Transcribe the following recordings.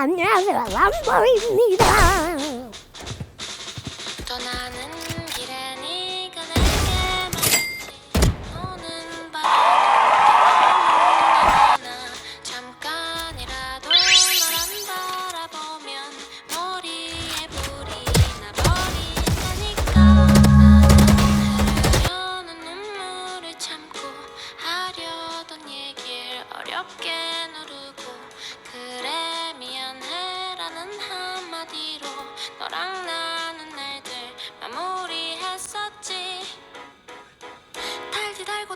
안녕하세요. 람보입니다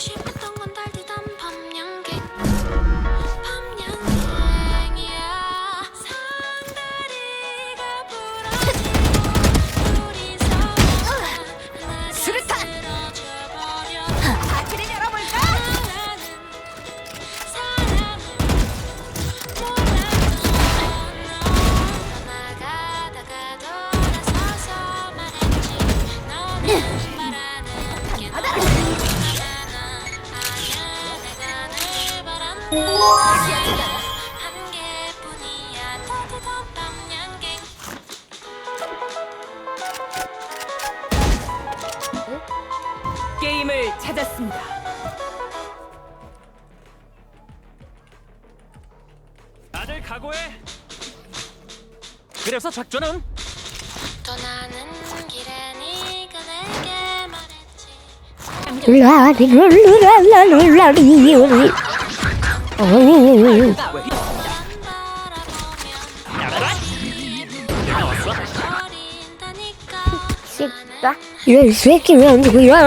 Şey Şimdi tamam. 게임을 찾았습니다. 다들 각오해. 그래서 작전은 떠나는 길에 네가 내게 말했지 룰라리룰라리룰라리 오 쉽다 이 새끼는 누구야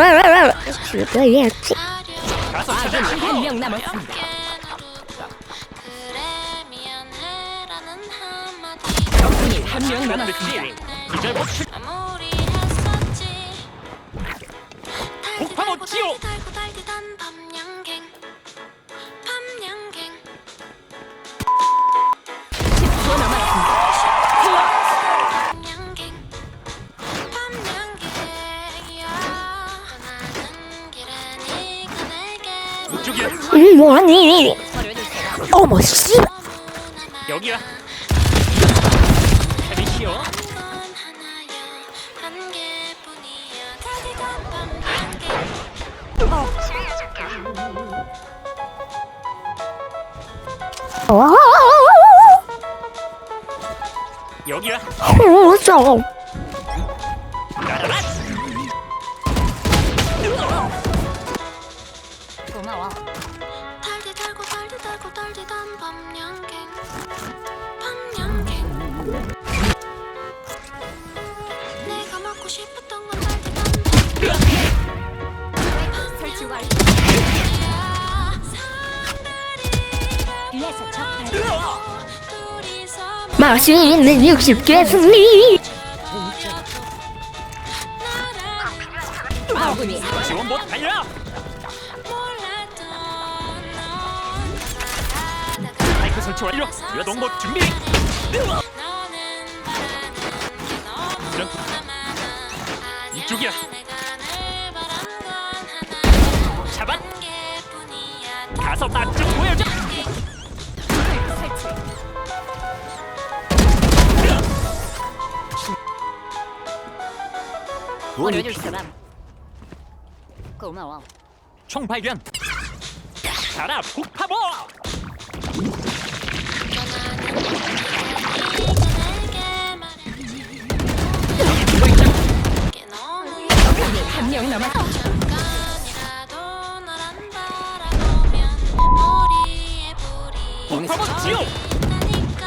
죽어야지 가서 아군 찾아. 한명 남았습니다. 적군이 한 명. 이제 폭파 지워. 음, 뭐하니 어머 씨 너무나 여기야. 헤비시오. 건 하나야 한 개뿐이야 달디단 밤양갱 와 여기야. 무서워 알아라. 달디 달고 달디단 밤양갱 밤양갱 내가 먹고 싶었던 건 달디단 설치 완료. 위에서 적 둘이서 맛있는 60개 승리 아군이 한 지원 못 달려. 완료. 여동복 준비. 이런 이쪽이야. 잡아. 가서 맛좀 보여줘. 버려줄 사람. 고마워. 총 발견. 가라 폭파보. 폭파본 지옥 나니까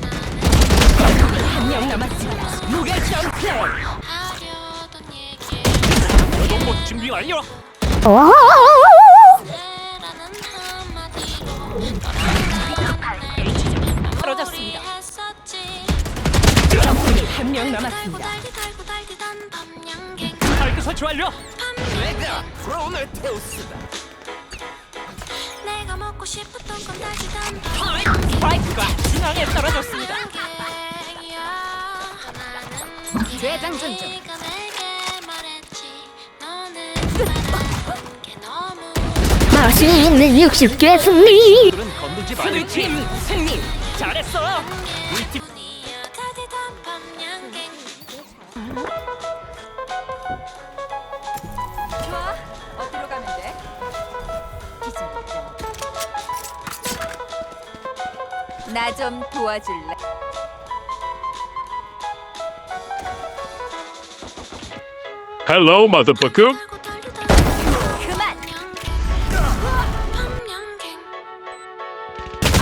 나는 한명 남았습니다. 무결점 플레이. 얘기 여동복 준비 완료 어? 라는 한마디로 떨어졌습니다. 했었지 적군이 한명 달고 남았습니다. 달디 달고 달디단 밤양갱 마이크 설치 먹고 싶었던 건 달디단 스파이크가 중앙에 떨어졌습니다. 재장전 중. 맛있는 60개 승리 둘은 건들지 말랬지. 수비팀 승리. 잘했어 나 좀 도와줄래? Hello, motherfucker. 달고 달디단 그만.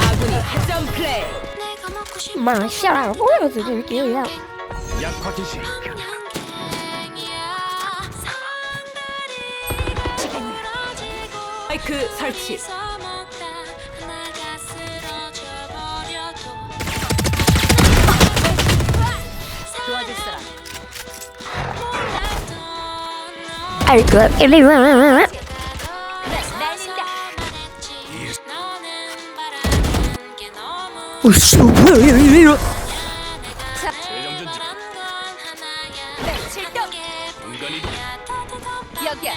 아군이 한점 플레이. 내가 먹고 싶었던 마샤 보여드릴게요 약화 개시 밤양갱이야 상다리가 부러지고 마이크 설치. 간이 여기야.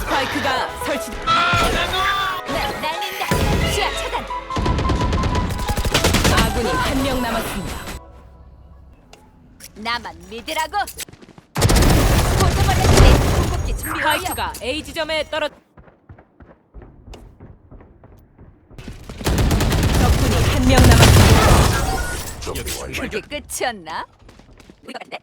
스파이크가 설치. 네, 날린다. 시야 차단. 아군이 한 명 남았습니다. 나만 믿으라고. 포토벌레 궁극기 스파이크가 A 지점에 떨어. 적군이 한 명 남았습니다. 그게 끝이었나? 우리가 네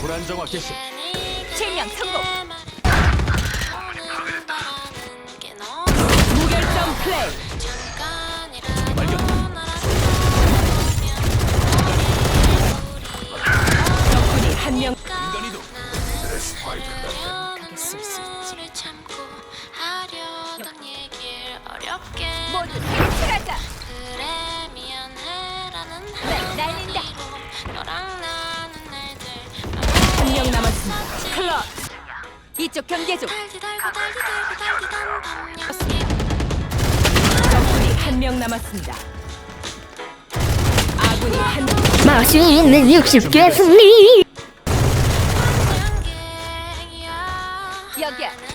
불안정화 개시 실명 성공. 플레이. 적군이 한 명. 모두 클럽. 이쪽 경계 중. 적군이 한 명 남았습니다. 아군이 한 명. 맛있는 60개 승리 여기야.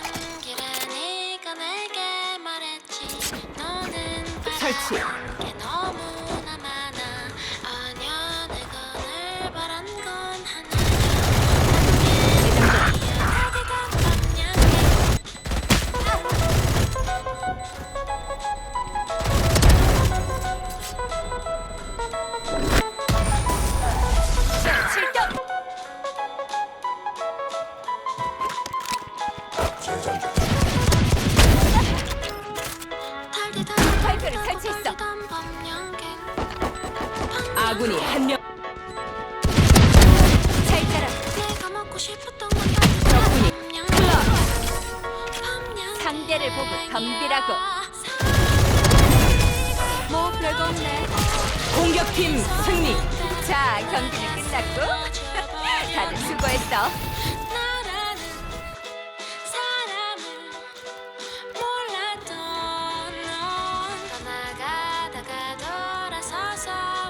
상대를 보고 덤비라고. 뭐 별거 없네. 공격팀 승리. 자, 경기는 끝났고. 다들 수고했어. 돌아서서